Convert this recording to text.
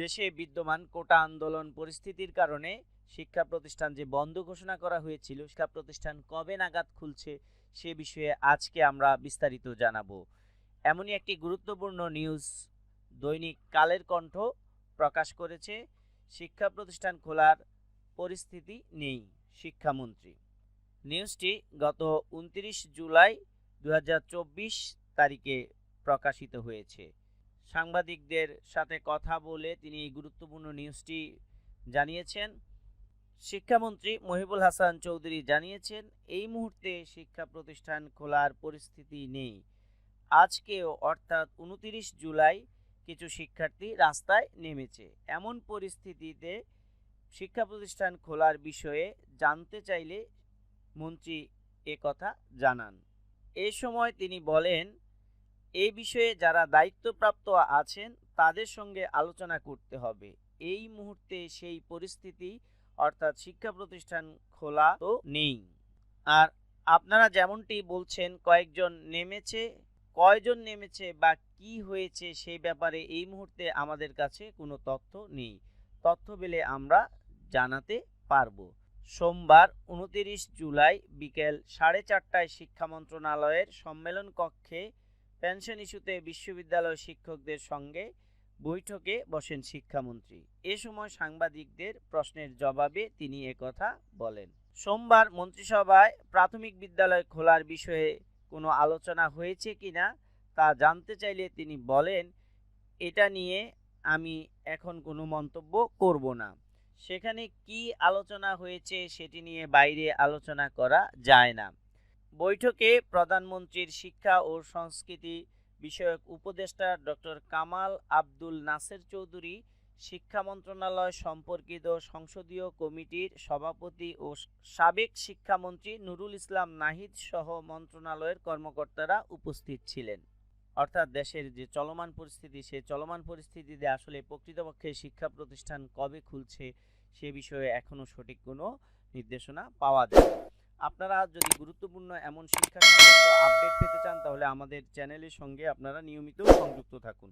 দেশে বিদ্যমান কোটা আন্দোলন পরিস্থিতির কারণে শিক্ষা প্রতিষ্ঠান যে বন্ধ ঘোষণা করা হয়েছিল, শিক্ষা প্রতিষ্ঠান কবে নাগাদ খুলছে সে বিষয়ে আজকে আমরা বিস্তারিত জানাব। এমনই একটি গুরুত্বপূর্ণ নিউজ দৈনিক কালের কণ্ঠ প্রকাশ করেছে, শিক্ষা প্রতিষ্ঠান খোলার পরিস্থিতি নেই, শিক্ষামন্ত্রী। নিউজটি গত উনত্রিশ জুলাই দু হাজার চব্বিশ তারিখে প্রকাশিত হয়েছে। সাংবাদিকদের সাথে কথা বলে তিনি এই গুরুত্বপূর্ণ নিউজটি জানিয়েছেন। শিক্ষামন্ত্রী মহিবুল হাসান চৌধুরী জানিয়েছেন, এই মুহূর্তে শিক্ষা প্রতিষ্ঠান খোলার পরিস্থিতি নেই। আজকেও অর্থাৎ উনতিরিশ জুলাই কিছু শিক্ষার্থী রাস্তায় নেমেছে। এমন পরিস্থিতিতে শিক্ষা প্রতিষ্ঠান খোলার বিষয়ে জানতে চাইলে মন্ত্রী কথা জানান। এ সময় তিনি বলেন এই বিষয়ে যারা দায়িত্বপ্রাপ্ত আছেন, তাদের সঙ্গে আলোচনা করতে হবে। এই মুহূর্তে সেই পরিস্থিতি, অর্থাৎ শিক্ষা প্রতিষ্ঠান খোলা তো নেই। আর আপনারা যেমনটি বলছেন, কয়েকজন নেমেছে, কয়জন নেমেছে বা কি হয়েছে সেই ব্যাপারে এই মুহূর্তে আমাদের কাছে কোনো তথ্য নেই। তথ্য পেলে আমরা জানাতে পারব। সোমবার উনতিরিশ জুলাই বিকেল সাড়ে চারটায় শিক্ষা মন্ত্রণালয়ের সম্মেলন কক্ষে পেনশন ইস্যুতে বিশ্ববিদ্যালয় শিক্ষকদের সঙ্গে বৈঠকে বসেন শিক্ষামন্ত্রী। এ সময় সাংবাদিকদের প্রশ্নের জবাবে তিনি একথা বলেন। সোমবার মন্ত্রিসভায় প্রাথমিক বিদ্যালয় খোলার বিষয়ে কোনো আলোচনা হয়েছে কিনা তা জানতে চাইলে তিনি বলেন, এটা নিয়ে আমি এখন কোনো মন্তব্য করব না। সেখানে কি আলোচনা হয়েছে সেটি নিয়ে বাইরে আলোচনা করা যায় না। বৈঠকে প্রধানমন্ত্রীর শিক্ষা ও সংস্কৃতি বিষয়ক উপদেষ্টা ডক্টর কামাল আব্দুল নাসের চৌধুরী, শিক্ষা মন্ত্রণালয় সম্পর্কিত সংসদীয় কমিটির সভাপতি ও সাবেক শিক্ষামন্ত্রী নুরুল ইসলাম নাহিদ সহ মন্ত্রণালয়ের কর্মকর্তারা উপস্থিত ছিলেন অর্থাৎ দেশের যে চলমান পরিস্থিতি, সে চলমান পরিস্থিতিতে আসলে প্রকৃতপক্ষে শিক্ষা প্রতিষ্ঠান কবে খুলছে সে বিষয়ে এখনও সঠিক কোনো নির্দেশনা পাওয়া যায়। আপনারা যদি গুরুত্বপূর্ণ এমন শিক্ষা আপডেট পেতে চান, তাহলে আমাদের চ্যানেলের সঙ্গে আপনারা নিয়মিত সংযুক্ত থাকুন।